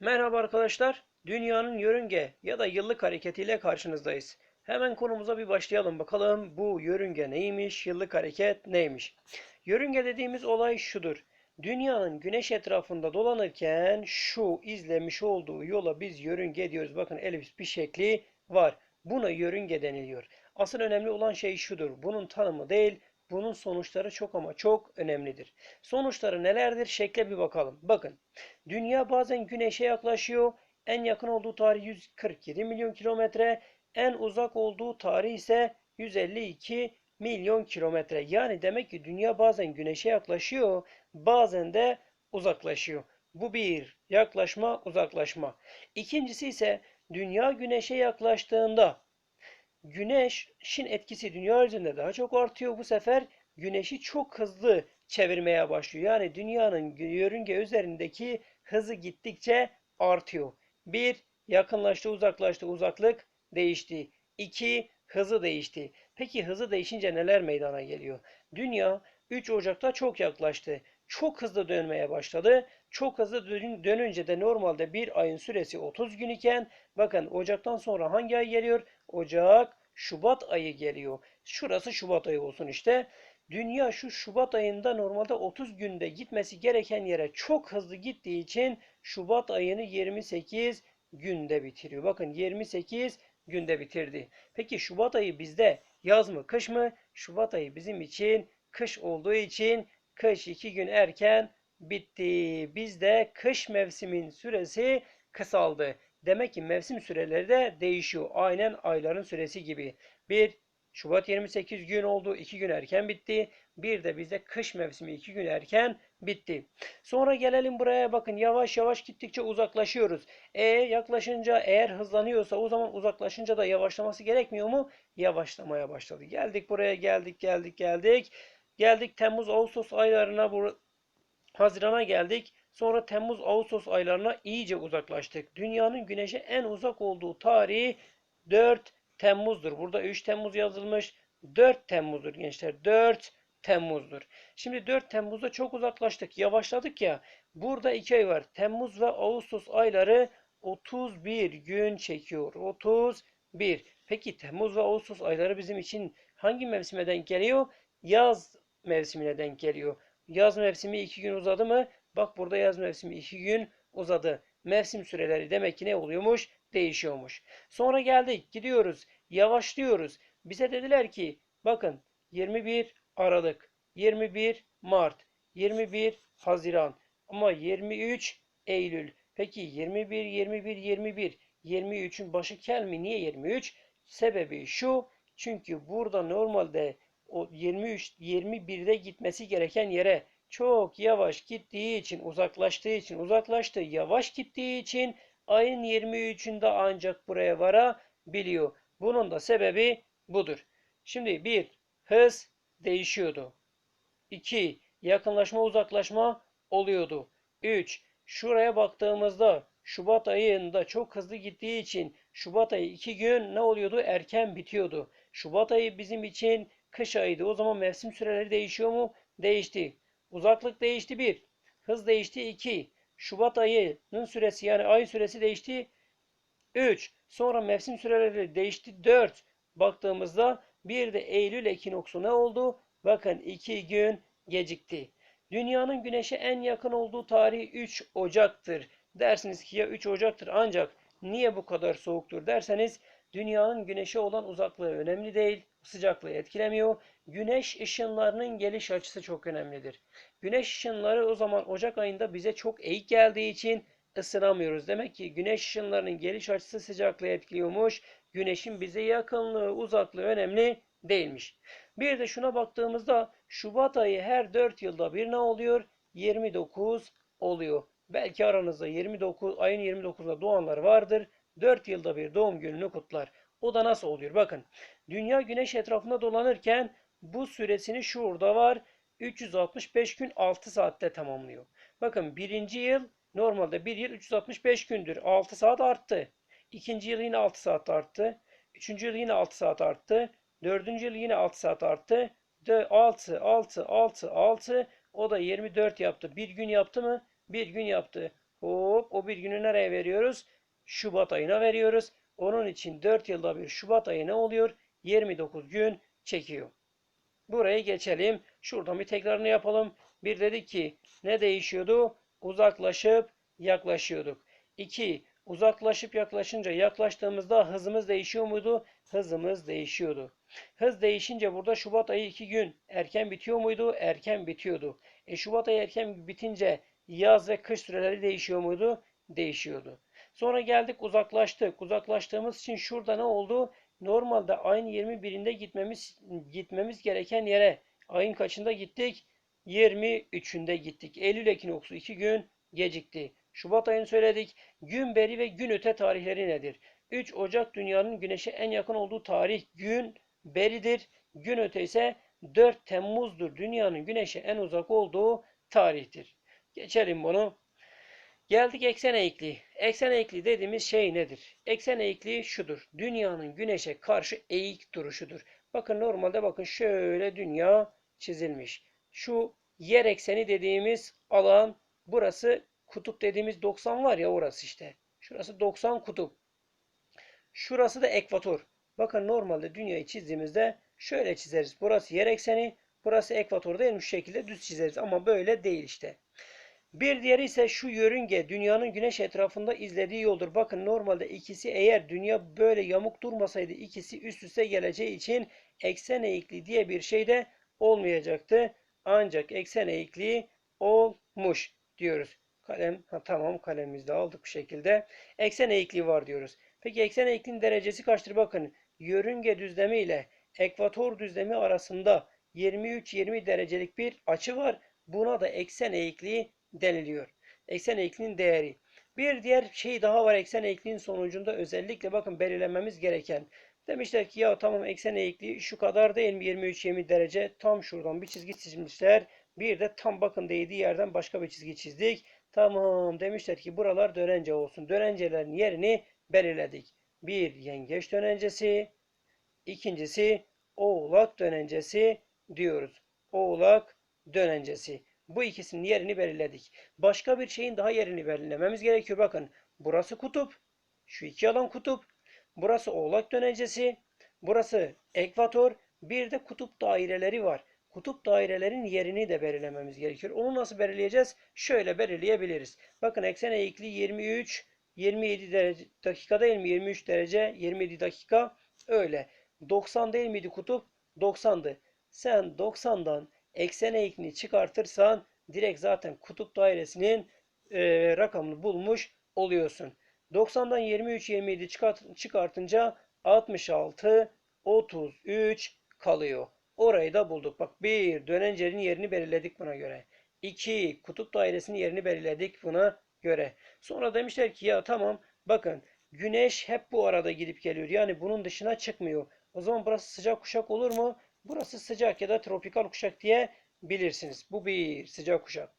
Merhaba arkadaşlar. Dünyanın yörünge ya da yıllık hareketiyle karşınızdayız. Hemen konumuza bir başlayalım bakalım bu yörünge neymiş, yıllık hareket neymiş. Yörünge dediğimiz olay şudur. Dünyanın güneş etrafında dolanırken şu izlemiş olduğu yola biz yörünge diyoruz. Bakın elips bir şekli var. Buna yörünge deniliyor. Asıl önemli olan şey şudur. Bunun tanımı değil, bunun sonuçları çok ama çok önemlidir. Sonuçları nelerdir? Şekle bir bakalım. Bakın. Dünya bazen güneşe yaklaşıyor. En yakın olduğu tarih 147 milyon kilometre. En uzak olduğu tarih ise 152 milyon kilometre. Yani demek ki dünya bazen güneşe yaklaşıyor, bazen de uzaklaşıyor. Bu bir yaklaşma, uzaklaşma. İkincisi ise dünya güneşe yaklaştığında güneşin etkisi dünya üzerinde daha çok artıyor. Bu sefer güneşi çok hızlı çevirmeye başlıyor. Yani dünyanın yörünge üzerindeki hızı gittikçe artıyor. 1. Yakınlaştı, uzaklaştı, uzaklık değişti. 2. Hızı değişti. Peki hızı değişince neler meydana geliyor? Dünya 3 Ocak'ta çok yaklaştı. Çok hızlı dönmeye başladı. Çok hızlı dönünce de normalde bir ayın süresi 30 gün iken bakın Ocak'tan sonra hangi ay geliyor? Ocak, Şubat ayı geliyor. Şurası Şubat ayı olsun işte. Dünya şu Şubat ayında normalde 30 günde gitmesi gereken yere çok hızlı gittiği için Şubat ayını 28 günde bitiriyor. Bakın 28 günde bitirdi. Peki Şubat ayı bizde yaz mı kış mı? Şubat ayı bizim için kış olduğu için kış 2 gün erken bitti. Bizde kış mevsimin süresi kısaldı. Demek ki mevsim süreleri de değişiyor. Aynen ayların süresi gibi. 1 Şubat 28 gün oldu. 2 gün erken bitti. Bir de bizde kış mevsimi 2 gün erken bitti. Sonra gelelim buraya bakın yavaş yavaş gittikçe uzaklaşıyoruz. E yaklaşınca eğer hızlanıyorsa o zaman uzaklaşınca da yavaşlaması gerekmiyor mu? Yavaşlamaya başladı. Geldik buraya geldik geldik geldik. Geldik Temmuz Ağustos aylarına Haziran'a geldik. Sonra Temmuz Ağustos aylarına iyice uzaklaştık. Dünyanın güneşe en uzak olduğu tarihi 4 Temmuz'dur. Burada 3 Temmuz yazılmış. 4 Temmuz'dur gençler. 4 Temmuz'dur. Şimdi 4 Temmuz'da çok uzaklaştık. Yavaşladık ya. Burada 2 ay var. Temmuz ve Ağustos ayları 31 gün çekiyor. 31. Peki Temmuz ve Ağustos ayları bizim için hangi mevsime denk geliyor? Yaz mevsimine denk geliyor. Yaz mevsimi 2 gün uzadı mı? Bak burada yaz mevsimi 2 gün uzadı. Mevsim süreleri demek ki ne oluyormuş? Değişiyormuş. Sonra geldik gidiyoruz. Yavaşlıyoruz. Bize dediler ki bakın 21 Aralık, 21 Mart, 21 Haziran ama 23 Eylül. Peki 21, 21, 21, 23'ün başı kel mi? Niye 23? Sebebi şu. Çünkü burada normalde o 23, 21'de gitmesi gereken yere çok yavaş gittiği için, uzaklaştığı için, uzaklaştı, yavaş gittiği için ayın 23'ünde ancak buraya varabiliyor. Bunun da sebebi budur. Şimdi bir hız değişiyordu. 2. Yakınlaşma uzaklaşma oluyordu. 3. Şuraya baktığımızda Şubat ayında çok hızlı gittiği için Şubat ayı 2 gün ne oluyordu? Erken bitiyordu. Şubat ayı bizim için kış ayıydı. O zaman mevsim süreleri değişiyor mu? Değişti. Uzaklık değişti 1. Hız değişti 2. Şubat ayının süresi yani ay süresi değişti 3. Sonra mevsim süreleri değişti 4. Baktığımızda bir de Eylül ekinoksu ne oldu? Bakın 2 gün gecikti. Dünyanın güneşe en yakın olduğu tarih 3 Ocak'tır. Dersiniz ki ya 3 Ocak'tır ancak niye bu kadar soğuktur derseniz dünyanın güneşe olan uzaklığı önemli değil. Sıcaklığı etkilemiyor. Güneş ışınlarının geliş açısı çok önemlidir. Güneş ışınları o zaman Ocak ayında bize çok eğik geldiği için ısınamıyoruz. Demek ki güneş ışınlarının geliş açısı sıcaklığı etkiliyormuş. Güneşin bize yakınlığı, uzaklığı önemli değilmiş. Bir de şuna baktığımızda Şubat ayı her 4 yılda bir ne oluyor? 29 oluyor. Belki aranızda 29 ayın 29'da doğanlar vardır. 4 yılda bir doğum gününü kutlar. O da nasıl oluyor? Bakın. Dünya güneş etrafında dolanırken bu süresini şurada var. 365 gün 6 saatte tamamlıyor. Bakın birinci yıl normalde bir yıl 365 gündür. 6 saat arttı. İkinci yıl yine 6 saat arttı. Üçüncü yıl yine 6 saat arttı. Dördüncü yıl yine 6 saat arttı. 6, 6, 6, 6. O da 24 yaptı. Bir gün yaptı mı? Bir gün yaptı. Hop o bir günü nereye veriyoruz? Şubat ayına veriyoruz. Onun için 4 yılda bir Şubat ayı ne oluyor? 29 gün çekiyor. Burayı geçelim. Şuradan bir tekrarını yapalım. Bir dedik ki ne değişiyordu? Uzaklaşıp yaklaşıyorduk. 2. Uzaklaşıp yaklaşınca yaklaştığımızda hızımız değişiyor muydu? Hızımız değişiyordu. Hız değişince burada Şubat ayı 2 gün erken bitiyor muydu? Erken bitiyordu. E Şubat ayı erken bitince yaz ve kış süreleri değişiyor muydu? Değişiyordu. Sonra geldik uzaklaştık. Uzaklaştığımız için şurada ne oldu? Normalde ayın 21'inde gitmemiz gitmemiz gereken yere ayın kaçında gittik? 23'ünde gittik. Eylül ekinoksi 2 gün gecikti. Şubat ayını söyledik. Gün beri ve gün öte tarihleri nedir? 3 Ocak dünyanın güneşe en yakın olduğu tarih gün beridir. Gün öte ise 4 Temmuz'dur. Dünyanın güneşe en uzak olduğu tarihtir. Geçelim bunu. Geldik eksen eğikliği. Eksen eğikliği dediğimiz şey nedir? Eksen eğikliği şudur. Dünyanın güneşe karşı eğik duruşudur. Bakın normalde bakın şöyle dünya çizilmiş. Şu yer ekseni dediğimiz alan burası kutup dediğimiz 90 var ya orası işte. Şurası 90 kutup. Şurası da ekvator. Bakın normalde dünyayı çizdiğimizde şöyle çizeriz. Burası yer ekseni, burası ekvator değil mi? Şu şekilde düz çizeriz ama böyle değil işte. Bir diğeri ise şu yörünge dünyanın güneş etrafında izlediği yoldur. Bakın normalde ikisi eğer dünya böyle yamuk durmasaydı ikisi üst üste geleceği için eksen eğikliği diye bir şey de olmayacaktı. Ancak eksen eğikliği olmuş diyoruz. Kalem ha, tamam kalemimizi de aldık bu şekilde. Eksen eğikliği var diyoruz. Peki eksen eğikliğin derecesi kaçtır? Bakın yörünge düzlemi ile ekvator düzlemi arasında 23-20 derecelik bir açı var. Buna da eksen eğikliği deniliyor. Eksen eğikliğinin değeri. Bir diğer şey daha var eksen eğikliğin sonucunda özellikle bakın belirlememiz gereken. Demişler ki ya tamam eksen eğikliği şu kadar değil mi 23-20 derece tam şuradan bir çizgi çizmişler. Bir de tam bakın değdiği yerden başka bir çizgi çizdik. Tamam demişler ki buralar dönence olsun. Dönencelerin yerini belirledik. Bir yengeç dönencesi. ikincisi oğlak dönencesi diyoruz. Oğlak dönencesi. Bu ikisinin yerini belirledik. Başka bir şeyin daha yerini belirlememiz gerekiyor. Bakın burası kutup. Şu iki alan kutup. Burası oğlak dönencesi. Burası ekvator. Bir de kutup daireleri var. Kutup dairelerin yerini de belirlememiz gerekiyor. Onu nasıl belirleyeceğiz? Şöyle belirleyebiliriz. Bakın eksen eğikliği 23, 27 derece, dakika değil mi? 23 derece, 27 dakika. Öyle. 90 değil miydi kutup? 90'dı. Sen 90'dan eksen eğikliğini çıkartırsan direkt zaten kutup dairesinin e, rakamını bulmuş oluyorsun. 90'dan 23 27 çıkart, çıkartınca 66 33 kalıyor. Orayı da bulduk. Bak bir dönencenin yerini belirledik buna göre. 2 kutup dairesinin yerini belirledik buna göre. Sonra demişler ki ya tamam bakın güneş hep bu arada gidip geliyor. Yani bunun dışına çıkmıyor. O zaman burası sıcak kuşak olur mu? Burası sıcak ya da tropikal kuşak diye bilirsiniz. Bu bir sıcak kuşak.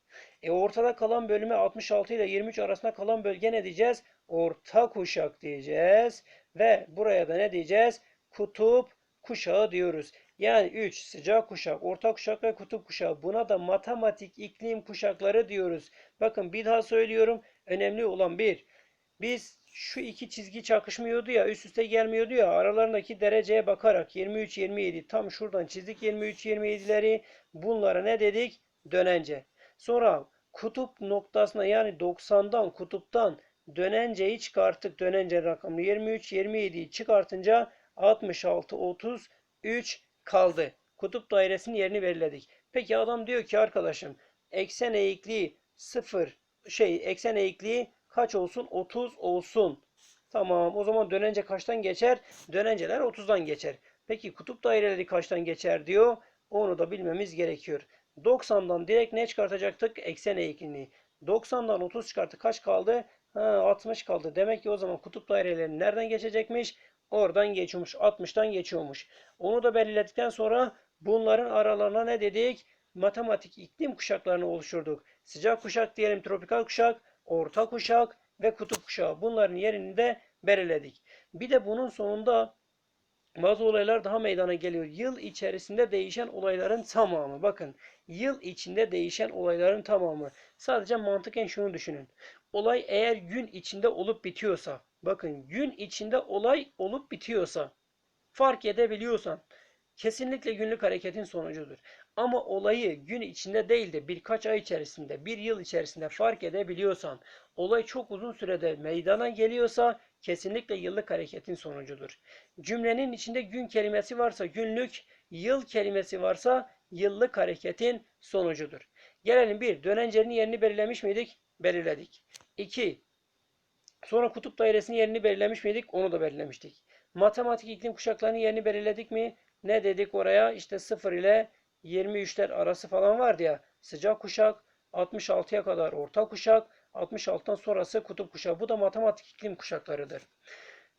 E ortada kalan bölüme 66 ile 23 arasında kalan bölge ne diyeceğiz? Orta kuşak diyeceğiz. Ve buraya da ne diyeceğiz? Kutup kuşağı diyoruz. Yani 3 sıcak kuşak, orta kuşak ve kutup kuşağı. Buna da matematik iklim kuşakları diyoruz. Bakın bir daha söylüyorum. Önemli olan bir. Biz şu iki çizgi çakışmıyordu ya üst üste gelmiyordu ya aralarındaki dereceye bakarak 23 27 tam şuradan çizdik 23 27'leri bunlara ne dedik? Dönence. Sonra kutup noktasına yani 90'dan kutuptan dönenceyi çıkarttık dönence rakamını. 23 27'yi çıkartınca 66 33 kaldı. Kutup dairesinin yerini belirledik. Peki adam diyor ki arkadaşım eksen eğikliği 0 şey eksen eğikliği kaç olsun? 30 olsun. Tamam o zaman dönence kaçtan geçer? Dönenceler 30'dan geçer. Peki kutup daireleri kaçtan geçer diyor. Onu da bilmemiz gerekiyor. 90'dan direkt ne çıkartacaktık? Eksen eğikliğini. 90'dan 30 çıkarttık. Kaç kaldı? Ha, 60 kaldı. Demek ki o zaman kutup daireleri nereden geçecekmiş? Oradan geçiyormuş. 60'tan geçiyormuş. Onu da belirledikten sonra bunların aralarına ne dedik? Matematik iklim kuşaklarını oluşturduk. Sıcak kuşak diyelim, tropikal kuşak, orta kuşak ve kutup kuşağı. Bunların yerini de belirledik. Bir de bunun sonunda bazı olaylar daha meydana geliyor. Yıl içerisinde değişen olayların tamamı. Bakın yıl içinde değişen olayların tamamı. Sadece mantıken şunu düşünün. Olay eğer gün içinde olup bitiyorsa, bakın gün içinde olay olup bitiyorsa, fark edebiliyorsan kesinlikle günlük hareketin sonucudur. Ama olayı gün içinde değil de birkaç ay içerisinde, bir yıl içerisinde fark edebiliyorsan, olay çok uzun sürede meydana geliyorsa kesinlikle yıllık hareketin sonucudur. Cümlenin içinde gün kelimesi varsa günlük, yıl kelimesi varsa yıllık hareketin sonucudur. Gelelim bir, dönencenin yerini belirlemiş miydik? Belirledik. 2. Sonra kutup dairesinin yerini belirlemiş miydik? Onu da belirlemiştik. Matematik iklim kuşaklarının yerini belirledik mi? Ne dedik oraya? İşte 0 ile 23'ler arası falan vardı ya. Sıcak kuşak, 66'ya kadar orta kuşak, 66'dan sonrası kutup kuşağı. Bu da matematik iklim kuşaklarıdır.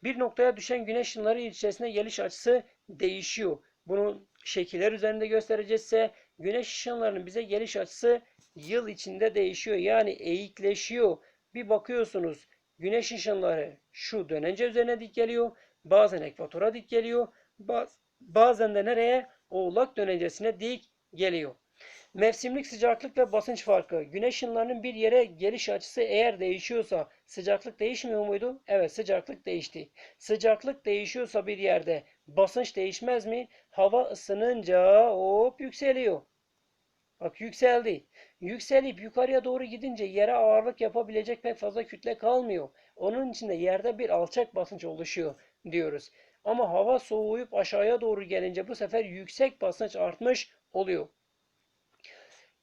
Bir noktaya düşen güneş ışınları içerisinde geliş açısı değişiyor. Bunu şekiller üzerinde göstereceğizse güneş ışınlarının bize geliş açısı yıl içinde değişiyor. Yani eğikleşiyor. Bir bakıyorsunuz güneş ışınları şu dönence üzerine dik geliyor. Bazen ekvatora dik geliyor. Bazen de nereye? Oğlak dönencesine dik geliyor. Mevsimlik sıcaklık ve basınç farkı. Güneş ışınlarının bir yere geliş açısı eğer değişiyorsa sıcaklık değişmiyor muydu? Evet sıcaklık değişti. Sıcaklık değişiyorsa bir yerde basınç değişmez mi? Hava ısınınca hop yükseliyor. Bak yükseldi. Yükselip yukarıya doğru gidince yere ağırlık yapabilecek pek fazla kütle kalmıyor. Onun için de yerde bir alçak basınç oluşuyor diyoruz. Ama hava soğuyup aşağıya doğru gelince bu sefer yüksek basınç artmış oluyor.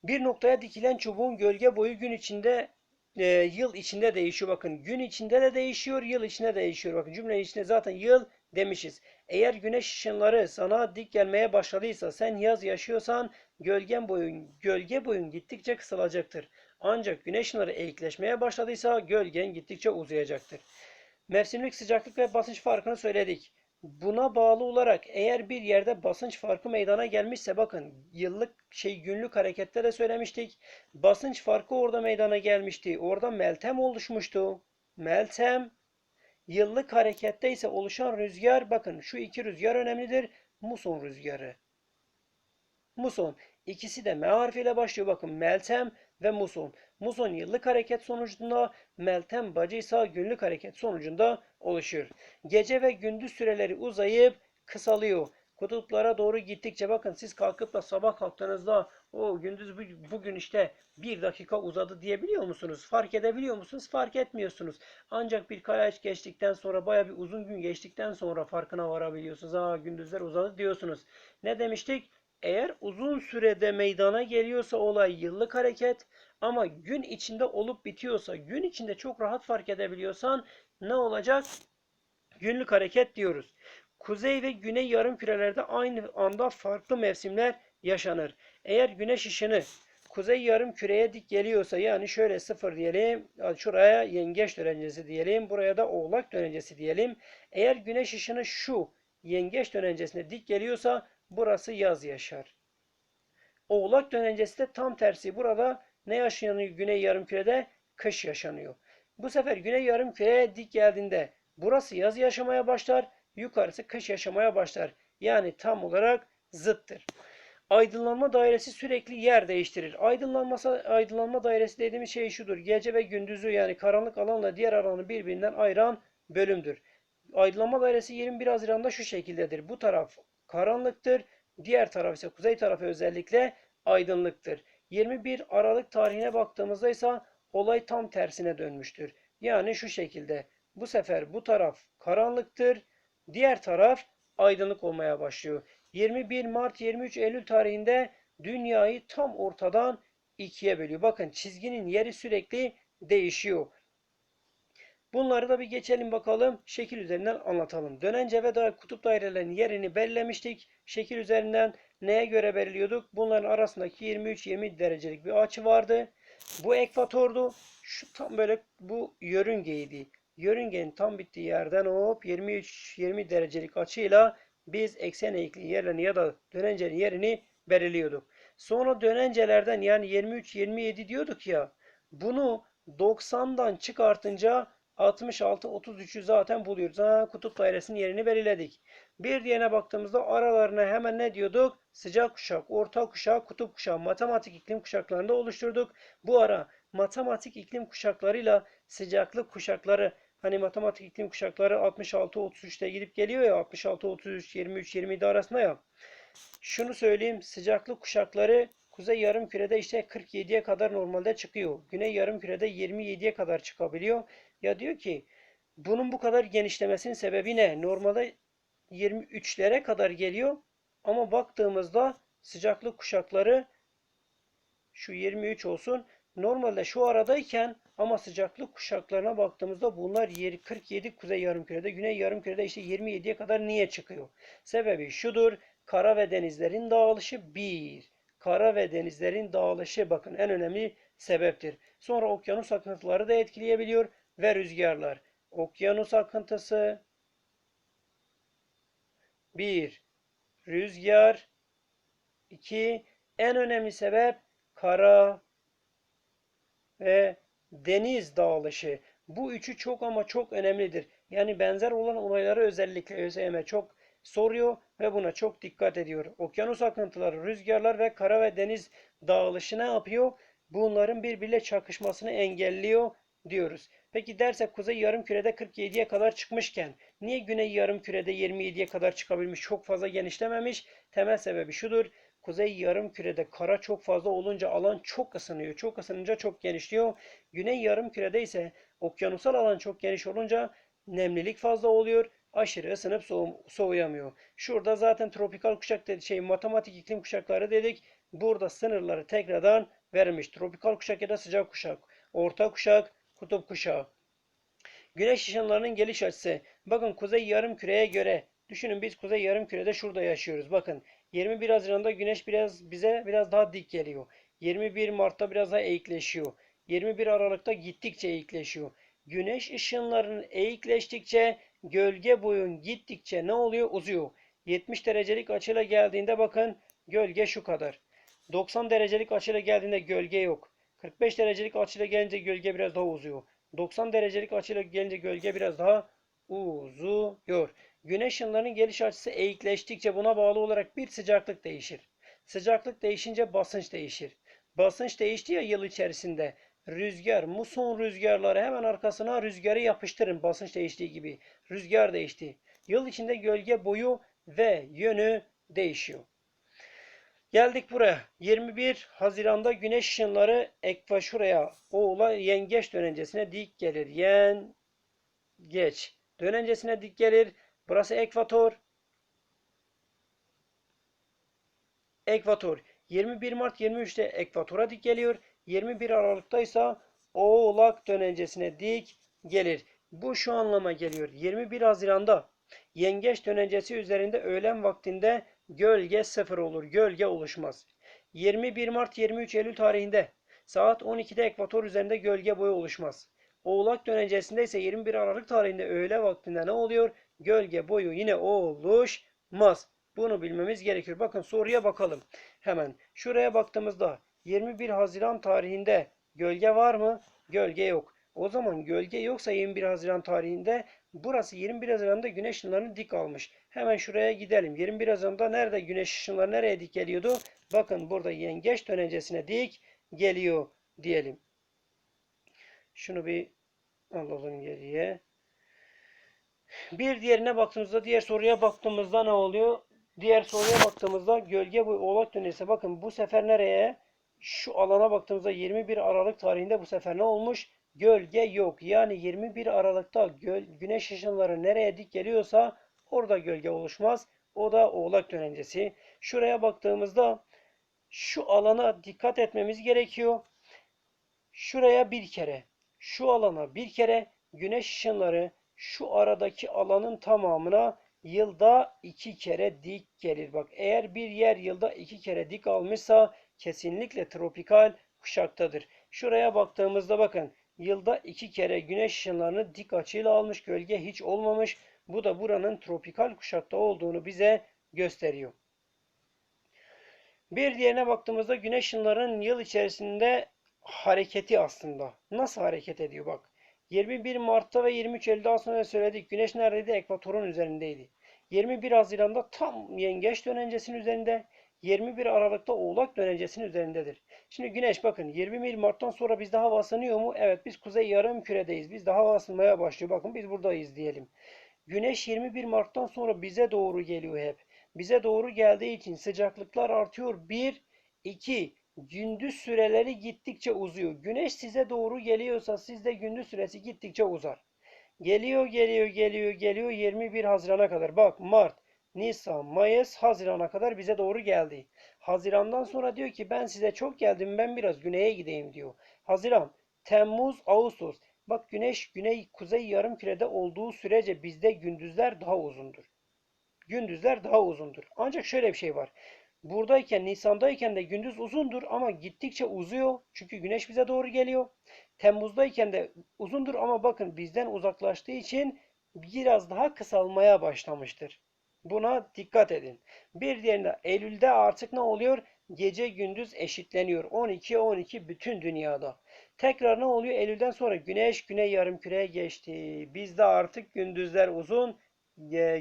Bir noktaya dikilen çubuğun gölge boyu gün içinde e, yıl içinde değişiyor. Bakın gün içinde de değişiyor, yıl içinde de değişiyor. Bakın cümlenin içinde zaten yıl demişiz. Eğer güneş ışınları sana dik gelmeye başladıysa, sen yaz yaşıyorsan gölgen boyun, gölge boyun gittikçe kısalacaktır. Ancak güneş ışınları eğikleşmeye başladıysa gölgen gittikçe uzayacaktır. Mevsimlik sıcaklık ve basınç farkını söyledik. Buna bağlı olarak eğer bir yerde basınç farkı meydana gelmişse bakın yıllık şey günlük harekette de söylemiştik. Basınç farkı orada meydana gelmişti. Orada meltem oluşmuştu. Meltem yıllık harekette ise oluşan rüzgar bakın şu iki rüzgar önemlidir. Muson rüzgarı. Muson ikisi de M harfiyle başlıyor. Bakın meltem ve muson. Muson yıllık hareket sonucunda, meltem bacı ise günlük hareket sonucunda oluşuyor. Gece ve gündüz süreleri uzayıp kısalıyor. Kutuplara doğru gittikçe bakın siz kalkıp da sabah kalktığınızda o gündüz bugün işte bir dakika uzadı diyebiliyor musunuz? Fark edebiliyor musunuz? Fark etmiyorsunuz. Ancak bir kayaç geçtikten sonra baya bir uzun gün geçtikten sonra farkına varabiliyorsunuz. Aa gündüzler uzadı diyorsunuz. Ne demiştik? Eğer uzun sürede meydana geliyorsa olay yıllık hareket ama gün içinde olup bitiyorsa, gün içinde çok rahat fark edebiliyorsan ne olacak? Günlük hareket diyoruz. Kuzey ve güney yarım kürelerde aynı anda farklı mevsimler yaşanır. Eğer güneş ışını kuzey yarım küreye dik geliyorsa yani şöyle sıfır diyelim. Şuraya yengeç dönencesi diyelim. Buraya da oğlak dönencesi diyelim. Eğer güneş ışını şu yengeç dönencesine dik geliyorsa burası yaz yaşar. Oğlak dönencesi de tam tersi. Burada ne yaşanıyor güney yarımkürede? Kış yaşanıyor. Bu sefer güney yarımküreye dik geldiğinde burası yaz yaşamaya başlar, yukarısı kış yaşamaya başlar. Yani tam olarak zıttır. Aydınlanma dairesi sürekli yer değiştirir. Aydınlanması, aydınlanma dairesi dediğimiz şey şudur. Gece ve gündüzü yani karanlık alanla diğer alanı birbirinden ayıran bölümdür. Aydınlanma dairesi 21 Haziran'da şu şekildedir. Bu taraf karanlıktır. Diğer taraf ise kuzey tarafı özellikle aydınlıktır. 21 Aralık tarihine baktığımızda ise olay tam tersine dönmüştür. Yani şu şekilde. Bu sefer bu taraf karanlıktır. Diğer taraf aydınlık olmaya başlıyor. 21 Mart 23 Eylül tarihinde dünyayı tam ortadan ikiye bölüyor. Bakın çizginin yeri sürekli değişiyor. Bunları da bir geçelim bakalım. Şekil üzerinden anlatalım. Dönence ve da kutup dairelerinin yerini belirlemiştik. Şekil üzerinden neye göre belirliyorduk? Bunların arasındaki 23-20 derecelik bir açı vardı. Bu ekvatordu. Şu tam böyle bu yörüngeydi. Yörüngenin tam bittiği yerden hop 23-20 derecelik açıyla biz eksen eğikliği yerlerini ya da dönencenin yerini belirliyorduk. Sonra dönencelerden yani 23-27 diyorduk ya bunu 90'dan çıkartınca 66, 33'ü zaten buluyoruz. Ha, kutup dairesinin yerini belirledik. Bir diğerine baktığımızda aralarına hemen ne diyorduk? Sıcak kuşak, orta kuşak, kutup kuşağı, matematik iklim kuşaklarında oluşturduk. Bu ara matematik iklim kuşaklarıyla sıcaklık kuşakları hani matematik iklim kuşakları 66 33'te gidip geliyor ya 66 33 23 27 arasında ya. Şunu söyleyeyim sıcaklık kuşakları kuzey yarımkürede işte 47'ye kadar normalde çıkıyor. Güney yarımkürede 27'ye kadar çıkabiliyor. Ya diyor ki bunun bu kadar genişlemesinin sebebi ne? Normalde 23'lere kadar geliyor ama baktığımızda sıcaklık kuşakları şu 23 olsun. Normalde şu aradayken ama sıcaklık kuşaklarına baktığımızda bunlar 47 kuzey yarımkürede, güney yarımkürede işte 27'ye kadar niye çıkıyor? Sebebi şudur. Kara ve denizlerin dağılışı 1. Kara ve denizlerin dağılışı bakın en önemli sebeptir. Sonra okyanus akıntıları da etkileyebiliyor ve rüzgarlar. Okyanus akıntısı 1. Rüzgar 2. En önemli sebep kara ve deniz dağılışı. Bu üçü çok ama çok önemlidir. Yani benzer olan olayları özellikle ÖSYM çok soruyor ve buna çok dikkat ediyor. Okyanus akıntıları, rüzgarlar ve kara ve deniz dağılışı ne yapıyor? Bunların birbiriyle çakışmasını engelliyor diyoruz. Peki dersek kuzey yarımkürede 47'ye kadar çıkmışken niye güney yarımkürede 27'ye kadar çıkabilmiş? Çok fazla genişlememiş. Temel sebebi şudur. Kuzey yarımkürede kara çok fazla olunca alan çok ısınıyor. Çok ısınınca çok genişliyor. Güney yarımkürede ise okyanusal alan çok geniş olunca nemlilik fazla oluyor. Aşırı ısınıp soğum, soğuyamıyor. Şurada zaten tropikal kuşak dedi, şey matematik iklim kuşakları dedik. Burada sınırları tekrardan verilmiş. Tropikal kuşak ya da sıcak kuşak, orta kuşak, kutup kuşağı. Güneş ışınlarının geliş açısı. Bakın kuzey yarımküreye göre düşünün biz kuzey yarımkürede şurada yaşıyoruz. Bakın 21 Haziran'da güneş biraz bize biraz daha dik geliyor. 21 Mart'ta biraz daha eğikleşiyor. 21 Aralık'ta gittikçe eğikleşiyor. Güneş ışınlarının eğikleştikçe gölge boyun gittikçe ne oluyor? Uzuyor. 70 derecelik açıyla geldiğinde bakın gölge şu kadar. 90 derecelik açıyla geldiğinde gölge yok. 45 derecelik açıyla gelince gölge biraz daha uzuyor. 90 derecelik açıyla gelince gölge biraz daha uzuyor. Güneş ışınlarının geliş açısı eğikleştikçe buna bağlı olarak bir sıcaklık değişir. Sıcaklık değişince basınç değişir. Basınç değişti ya yıl içerisinde. Rüzgar, muson rüzgarları hemen arkasına rüzgarı yapıştırın basınç değiştiği gibi. Rüzgar değişti. Yıl içinde gölge boyu ve yönü değişiyor. Geldik buraya. 21 Haziran'da güneş ışınları ekva şuraya oğula yengeç dönencesine dik gelir. Yengeç dönencesine dik gelir. Burası ekvator. Ekvator. 21 Mart 23'te ekvatora dik geliyor. 21 Aralık'ta ise Oğlak dönencesine dik gelir. Bu şu anlama geliyor. 21 Haziran'da Yengeç dönencesi üzerinde öğlen vaktinde gölge sıfır olur. Gölge oluşmaz. 21 Mart 23 Eylül tarihinde saat 12'de ekvator üzerinde gölge boyu oluşmaz. Oğlak dönencesinde ise 21 Aralık tarihinde öğle vaktinde ne oluyor? Gölge boyu yine oluşmaz. Bunu bilmemiz gerekiyor. Bakın soruya bakalım. Hemen şuraya baktığımızda 21 Haziran tarihinde gölge var mı? Gölge yok. O zaman gölge yoksa 21 Haziran tarihinde burası 21 Haziran'da güneş ışınlarını dik almış. Hemen şuraya gidelim. 21 Haziran'da nerede güneş ışınları nereye dik geliyordu? Bakın burada yengeç dönencesine dik geliyor diyelim. Şunu bir alalım geriye. Bir diğerine baktığımızda diğer soruya baktığımızda ne oluyor? Diğer soruya baktığımızda gölge boyu oğlak dönencesi. Bakın bu sefer nereye? Şu alana baktığımızda 21 Aralık tarihinde bu sefer ne olmuş? Gölge yok. Yani 21 Aralık'ta güneş ışınları nereye dik geliyorsa orada gölge oluşmaz. O da oğlak dönencesi. Şuraya baktığımızda şu alana dikkat etmemiz gerekiyor. Şuraya bir kere, şu alana bir kere güneş ışınları şu aradaki alanın tamamına yılda iki kere dik gelir. Bak eğer bir yer yılda iki kere dik almışsa kesinlikle tropikal kuşaktadır. Şuraya baktığımızda bakın yılda iki kere güneş ışınlarını dik açıyla almış gölge hiç olmamış. Bu da buranın tropikal kuşakta olduğunu bize gösteriyor. Bir diğerine baktığımızda güneş ışınlarının yıl içerisinde hareketi aslında. Nasıl hareket ediyor bak. 21 Mart'ta ve 23 Eylül'de az sonra söyledik. Güneş neredeydi? Ekvatorun üzerindeydi. 21 Haziran'da tam yengeç dönencesinin üzerinde. 21 Aralık'ta Oğlak dönencesinin üzerindedir. Şimdi Güneş bakın 21 Mart'tan sonra bizde hava ısınıyor mu? Evet biz kuzey yarım küredeyiz. Bizde hava ısınmaya başlıyor. Bakın biz buradayız diyelim. Güneş 21 Mart'tan sonra bize doğru geliyor hep. Bize doğru geldiği için sıcaklıklar artıyor. 1, 2, gündüz süreleri gittikçe uzuyor. Güneş size doğru geliyorsa sizde gündüz süresi gittikçe uzar. Geliyor, geliyor, geliyor, geliyor 21 Haziran'a kadar. Bak Mart, Nisan, Mayıs, Haziran'a kadar bize doğru geldi. Haziran'dan sonra diyor ki ben size çok geldim ben biraz güneye gideyim diyor. Haziran, Temmuz, Ağustos. Bak güneş güney kuzey yarımkürede olduğu sürece bizde gündüzler daha uzundur. Gündüzler daha uzundur. Ancak şöyle bir şey var. Buradayken Nisan'dayken de gündüz uzundur ama gittikçe uzuyor. Çünkü güneş bize doğru geliyor. Temmuz'dayken de uzundur ama bakın bizden uzaklaştığı için biraz daha kısalmaya başlamıştır. Buna dikkat edin. Bir diğerinde Eylül'de artık ne oluyor? Gece gündüz eşitleniyor. 12 12 bütün dünyada. Tekrar ne oluyor? Eylül'den sonra güneş güney yarımküreye geçti. Bizde artık gündüzler uzun,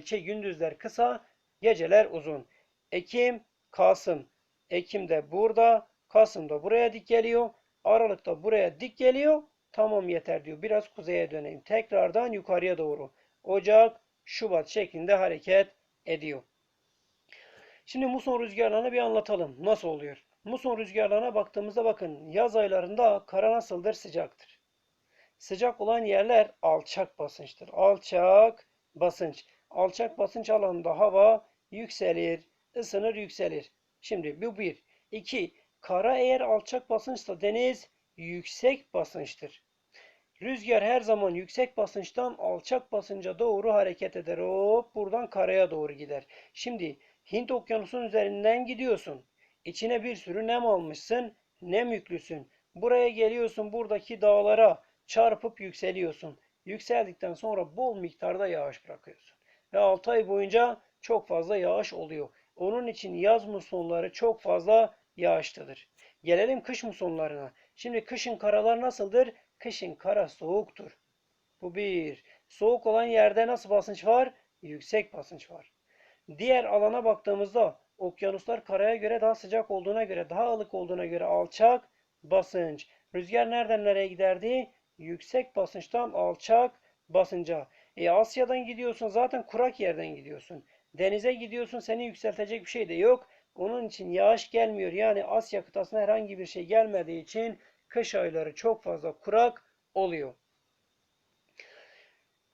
şey gündüzler kısa, geceler uzun. Ekim, Kasım. Ekim de burada, Kasım da buraya dik geliyor. Aralık'ta buraya dik geliyor. Tamam yeter diyor. Biraz kuzeye döneyim. Tekrardan yukarıya doğru. Ocak, Şubat şeklinde hareket ediyor. Şimdi muson rüzgarlarını bir anlatalım. Nasıl oluyor? Muson rüzgarlarına baktığımızda bakın yaz aylarında kara nasıldır? Sıcaktır. Sıcak olan yerler alçak basınçtır. Alçak basınç. Alçak basınç alanında hava yükselir, ısınır, yükselir. Şimdi bu bir. İki, kara eğer alçak basınçsa deniz yüksek basınçtır. Rüzgar her zaman yüksek basınçtan alçak basınca doğru hareket eder. Hop buradan karaya doğru gider. Şimdi Hint okyanusunun üzerinden gidiyorsun. İçine bir sürü nem almışsın. Nem yüklüsün. Buraya geliyorsun buradaki dağlara çarpıp yükseliyorsun. Yükseldikten sonra bol miktarda yağış bırakıyorsun. Ve 6 ay boyunca çok fazla yağış oluyor. Onun için yaz musonları çok fazla yağışlıdır. Gelelim kış musonlarına. Şimdi kışın karalar nasıldır? Kışın kara soğuktur. Bu bir. Soğuk olan yerde nasıl basınç var? Yüksek basınç var. Diğer alana baktığımızda okyanuslar karaya göre daha sıcak olduğuna göre, daha ılık olduğuna göre alçak basınç. Rüzgar nereden nereye giderdi? Yüksek basınçtan alçak basınca. E Asya'dan gidiyorsun zaten kurak yerden gidiyorsun. Denize gidiyorsun seni yükseltecek bir şey de yok. Onun için yağış gelmiyor. Yani Asya kıtasına herhangi bir şey gelmediği için kış ayları çok fazla kurak oluyor.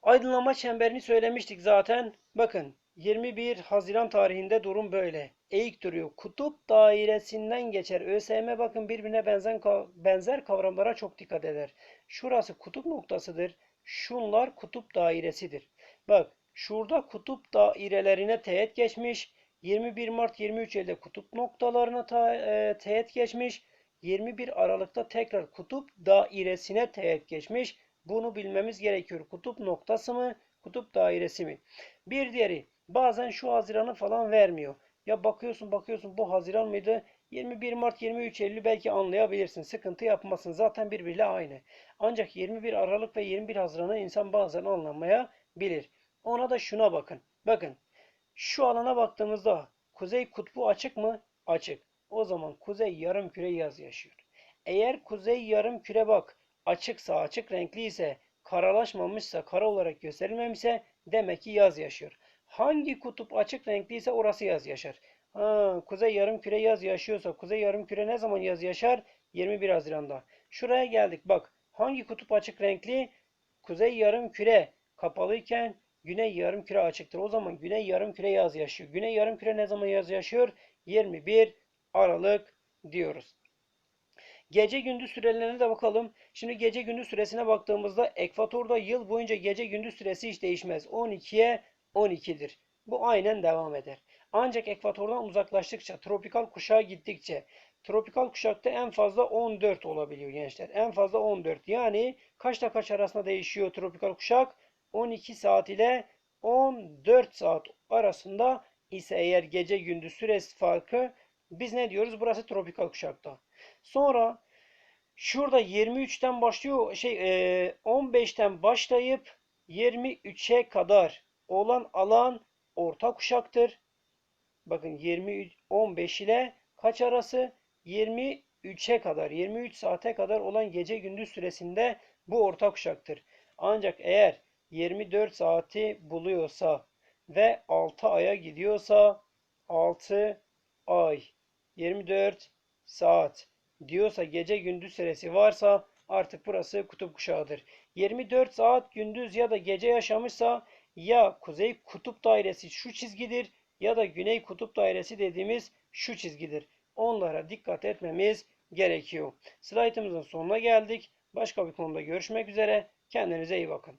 Aydınlanma çemberini söylemiştik zaten. Bakın 21 Haziran tarihinde durum böyle. Eğik duruyor. Kutup dairesinden geçer. ÖSYM bakın birbirine benzer, benzer kavramlara çok dikkat eder. Şurası kutup noktasıdır. Şunlar kutup dairesidir. Bak şurada kutup dairelerine teğet geçmiş. 21 Mart 23 elde kutup noktalarına ta, e, teğet geçmiş. 21 Aralık'ta tekrar kutup dairesine teğet geçmiş. Bunu bilmemiz gerekiyor. Kutup noktası mı? Kutup dairesi mi? Bir diğeri bazen şu Haziran'ı falan vermiyor. Ya bakıyorsun bakıyorsun bu Haziran mıydı? 21 Mart 23 Eylül belki anlayabilirsin. Sıkıntı yapmasın. Zaten birbiriyle aynı. Ancak 21 Aralık ve 21 Haziran'ı insan bazen anlamayabilir. Ona da şuna bakın. Bakın şu alana baktığımızda kuzey kutbu açık mı? Açık. O zaman kuzey yarım küre yaz yaşıyor. Eğer kuzey yarım küre bak açıksa açık renkli ise karalaşmamışsa kara olarak gösterilmemişse demek ki yaz yaşıyor. Hangi kutup açık renkliyse orası yaz yaşar. Ha, kuzey yarım küre yaz yaşıyorsa kuzey yarım küre ne zaman yaz yaşar? 21 Haziran'da. Şuraya geldik bak. Hangi kutup açık renkli? Kuzey yarım küre kapalıyken güney yarım küre açıktır. O zaman güney yarım küre yaz yaşıyor. Güney yarım küre ne zaman yaz yaşıyor? 21 Aralık diyoruz. Gece gündüz sürelerine de bakalım. Şimdi gece gündüz süresine baktığımızda ekvatorda yıl boyunca gece gündüz süresi hiç değişmez. 12'ye 12'dir. Bu aynen devam eder. Ancak ekvatordan uzaklaştıkça, tropikal kuşağa gittikçe, tropikal kuşakta en fazla 14 olabiliyor gençler. En fazla 14. Yani kaçta kaç arasında değişiyor tropikal kuşak? 12 saat ile 14 saat arasında ise eğer gece gündüz süresi farkı biz ne diyoruz? Burası tropikal kuşakta. Sonra Şurada 23'ten başlıyor şey e, 15'ten başlayıp 23'e kadar olan alan orta kuşaktır. Bakın 23 15 ile kaç arası? 23'e kadar 23 saate kadar olan gece gündüz süresinde bu orta kuşaktır. Ancak eğer 24 saati buluyorsa ve 6 aya gidiyorsa 6 ay 24 saat diyorsa gece gündüz süresi varsa artık burası kutup kuşağıdır. 24 saat gündüz ya da gece yaşamışsa ya kuzey kutup dairesi şu çizgidir ya da güney kutup dairesi dediğimiz şu çizgidir. Onlara dikkat etmemiz gerekiyor. Slaytımızın sonuna geldik. Başka bir konuda görüşmek üzere. Kendinize iyi bakın.